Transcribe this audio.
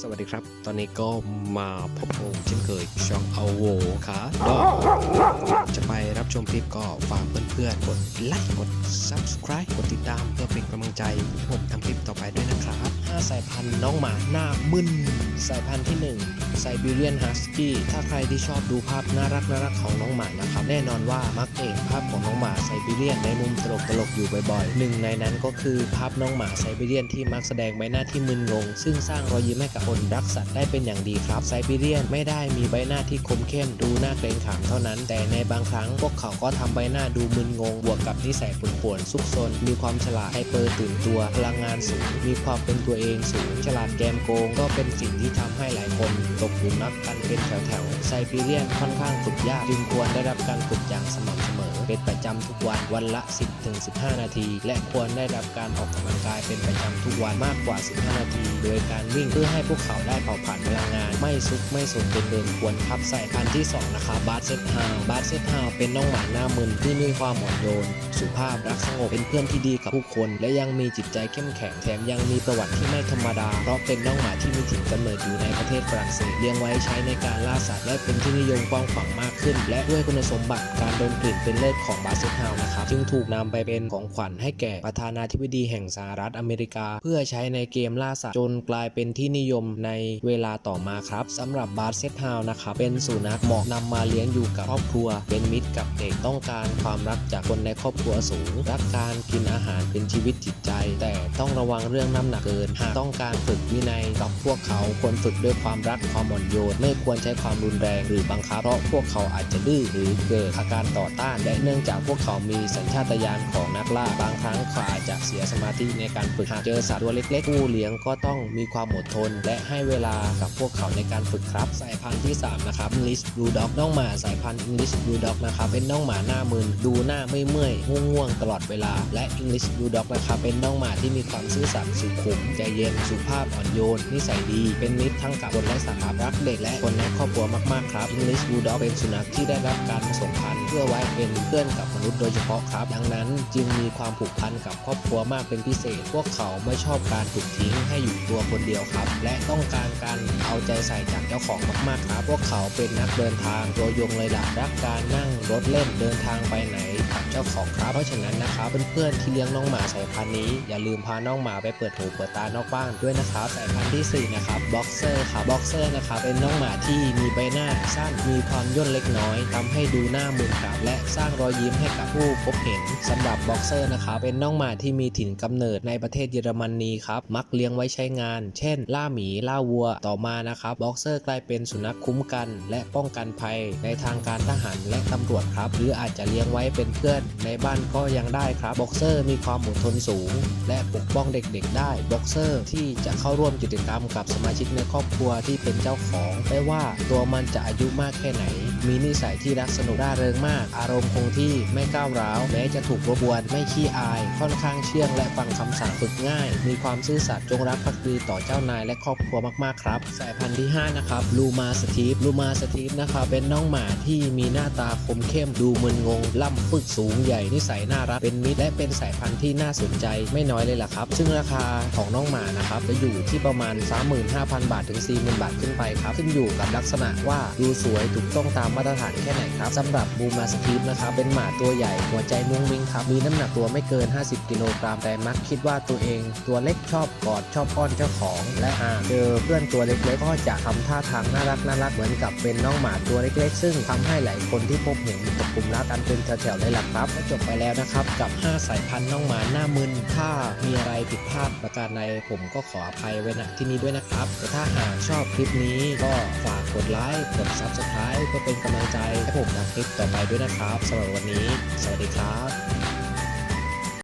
สวัสดีครับ ตอนนี้ก็มาพบผมเช่นเคยช่องเอาโวขาดอจะไปรับชมคลิปก็ฝากเพื่อนๆกดไลค์กด subscribe กดติดตามเพื่อเป็นกำลังใจให้ผมทำคลิปต่อไปด้วยนะครับ5สายพันธุ์น้องหมาหน้ามึน สายพันธุ์ที่1ไซบีเรียนฮัสกี้ถ้าใครที่ชอบดูภาพน่ารักน่ารักของน้องหมานะครับ แน่นอนว่ามักเห็นภาพของน้องหมาไซบีเรียนในมุมตลกตลกๆอยู่บ่อยๆหนึ่งในนั้นก็คือภาพน้องหมาไซบีเรียนที่มักแสดงใบหน้าที่มึนงง ซึ่งสร้างรอยยิ้มให้กับคนรักสัตว์ได้เป็นอย่างดีครับไซบีเรียนไม่ได้มีใบหน้าที่คมเข้มดูน่าเกรงขามเท่านั้น แต่ในบางครั้งพวกเขาก็ทำใบหน้าดูมึนงง บวกกับนิสัยปุ่นป่วนซุกซน มีความฉลาดไฮเปอร์ตื่นตัว พลังงานสูง มีความเป็นตัวเองสูง ฉลาดแกมโกง ก็เป็นสิ่งที่ทำให้หลายคนตกหลุมรักกันเป็นแถวๆไซบีเรียนค่อนข้างฝึกยากจึงควรได้รับการฝึกอย่างสม่ำเสมอ เป็นประจำทุกวันวันละ 10-15 นาที และควรได้รับการออกกำลังกายเป็นประจำทุกวันมากกว่า 15 นาที โดยการวิ่งเพื่อให้พวกเขาได้เผาผลาญพลังงาน ไม่ซุกไม่สนจนเดินควรครับใสายพันที่ 2 นะครับบาร์เซตฮาวบาร์เซตฮาวเป็นน้องหมาหน้ามึนที่มีความอ่อนโยน สุภาพรักสงบเป็นเพื่อนที่ดีกับผู้คน และยังมีจิตใจเข้มแข็งแถมยังมีประวัติที่ไม่ธรรมดา เพราะเป็นน้องหมาที่มีถิ่นกำเนิดอยู่ในประเทศฝรั่งเศสเลี้ยงไว้ใช้ในการล่าสัตว์และเป็นที่นิยมกว้างขวางมากขึ้น และด้วยคุณสมบัติการดมกลิ่นเป็นเลิศของบาร์เซตฮาวนะครับจึงถูกนำไปเป็นของขวัญให้แก่ประธานาธิบดีแห่งสหรัฐอเมริกา เพื่อใช้ในเกมล่าสัตว์จนกลายเป็นที่นิยมในเวลาต่อมาครับสำหรับบาร์เซตฮาวนะครับเป็นสุนัขเหมาะนำมาเลี้ยงอยู่กับครอบครัว เป็นมิตรกับเด็กต้องการความรักจากคนในครอบครัวสูง รักการกินอาหารเป็นชีวิตจิตใจ แต่ต้องระวังเรื่องน้ำหนักเกินหากต้องการฝึกวินัยกับพวกเขาควรฝึกด้วยความรักความอ่อนโยนไม่ควรใช้ความรุนแรงหรือบังคับเพราะพวกเขาอาจจะดื้อหรือเกิดอาการต่อต้าน และเนื่องจากพวกเขามีสัญชาตญาณของนักล่าบางครั้งเขาอาจจะเสียสมาธิในการฝึกหากเจอสัตว์ตัวเล็กๆผู้เลี้ยงก็ต้องมีความอดทนและให้เวลากับพวกเขาในการฝึกครับ สายพันธุ์ที่ 3 นะครับ English Bulldog น้องหมาสายพันธุ์ English Bulldog นะครับ เป็นน้องหมาหน้ามึนดูหน้าไม่เมื่อยง่วงวงๆตลอดเวลา และ English Bulldog นะครับ เป็นน้องหมาที่มีความซื่อสัตย์สุขุม ใจเย็น สุภาพอ่อนโยน นิสัยดี เป็นมิตรทั้งกับคนและสัตว์รักเด็กและคนในครอบครัวมากๆครับ English Bulldog เป็นสุนัขที่ได้รับการผสมพันธุ์เพื่อไว้เป็นเพื่อนกับมนุษย์โดยเฉพาะครับ ดังนั้นจึงมีความผูกพันกับครอบครัวมากเป็นพิเศษ พวกเขาไม่ชอบการถูกทิ้งให้อยู่ตัวคนเดียวครับและต้องการการเอาใจใส่จากเจ้าของมากๆครับพวกเขาเป็นนักเดินทางตัวยงเลยล่ะรักการนั่งรถเล่นเดินทางไปไหน เจ้าของครับเพราะฉะนั้นนะครับเพื่อนๆที่เลี้ยงน้องหมาสายพันธุ์นี้อย่าลืมพาน้องหมาไปเปิดหูเปิดตานอกบ้านด้วยนะครับสายพันธุ์ที่สี่นะครับบ็อกเซอร์ครับบ็อกเซอร์นะครับเป็นน้องหมาที่มีใบหน้าสั้นมีความย่นเล็กน้อยทำให้ดูหน้ามึนครับและสร้างรอยยิ้มให้กับผู้พบเห็นสำหรับบ็อกเซอร์นะครับเป็นน้องหมาที่มีถิ่นกำเนิดในประเทศเยอรมนีครับมักเลี้ยงไว้ใช้งาน เช่น ล่าหมีล่าวัวต่อมานะครับบ็อกเซอร์กลายเป็นสุนัขคุ้มกัน และป้องกันภัยในทางการทหารและตำรวจครับ หรืออาจจะเลี้ยงไว้เป็นเพื่อนในบ้านก็ยังได้ครับบ็อกเซอร์มีความอดทนสูง และปกป้องเด็กๆ ได้บ็อกเซอร์ที่จะเข้าร่วมกิจกรรมกับสมาชิกในครอบครัวที่เป็นเจ้าของไม่ว่าตัวมันจะอายุมากแค่ไหน มีนิสัยที่รักสนุกร่าเริงมาก อารมณ์คงที่ไม่ก้าวร้าวแม้จะถูกรบกวนไม่ขี้อาย ค่อนข้างเชื่องและฟังคำสั่งฝึกง่าย มีความซื่อสัตย์จงรักภักดีต่อเจ้านายและครอบครัวมากๆครับสายพันธุ์ที่ 5 นะครับลูมาสตีฟลูมาสตีฟนะครับเป็นน้องหมาที่มีหน้าตาคมเข้มดูมึนงงล่ำปึกสูงใหญ่นิสัยน่ารักเป็นมิตรและเป็นสายพันธุ์ที่น่าสนใจไม่น้อยเลยล่ะครับ ซึ่งราคาของน้องหมานะครับจะอยู่ที่ประมาณ 35,000 บาทถึง 40,000 บาทขึ้นไปครับขึ้นอยู่กับลักษณะว่าดูสวยถูกต้องตามมาตรฐานแค่ไหนครับสำหรับบูมาสตีฟนะครับเป็นหมาตัวใหญ่หัวใจมุ้งมิ้งครับมีน้ำหนักตัวไม่เกิน 50 กิโลกรัมแต่มักคิดว่าตัวเองตัวเล็กชอบกอดชอบอ้อนเจ้าของ และหากเจอเพื่อนตัวเล็กๆก็จะทำท่าทางน่ารักน่ารักเหมือนกับเป็นน้องหมาตัวเล็กๆ ซึ่งทำให้หลายคนที่พบเห็นตกกลุ่มรักกันเป็นแถวๆเลยล่ะครับก็จบไปแล้วนะครับกับ 5 สายพันธุ์น้องหมาหน้ามึน ถ้ามีอะไรผิดพลาดประการใดผมก็ขออภัยไว้ณที่นี้ด้วยนะครับ แต่ถ้าหากชอบคลิปนี้ก็ฝากกดไลค์กดซับสไคร b e เพื่อเป็นกำลังใจให้ผมทำคลิปต่อไปด้วยนะครับสำหรับวันนี้ สวัสดีครับ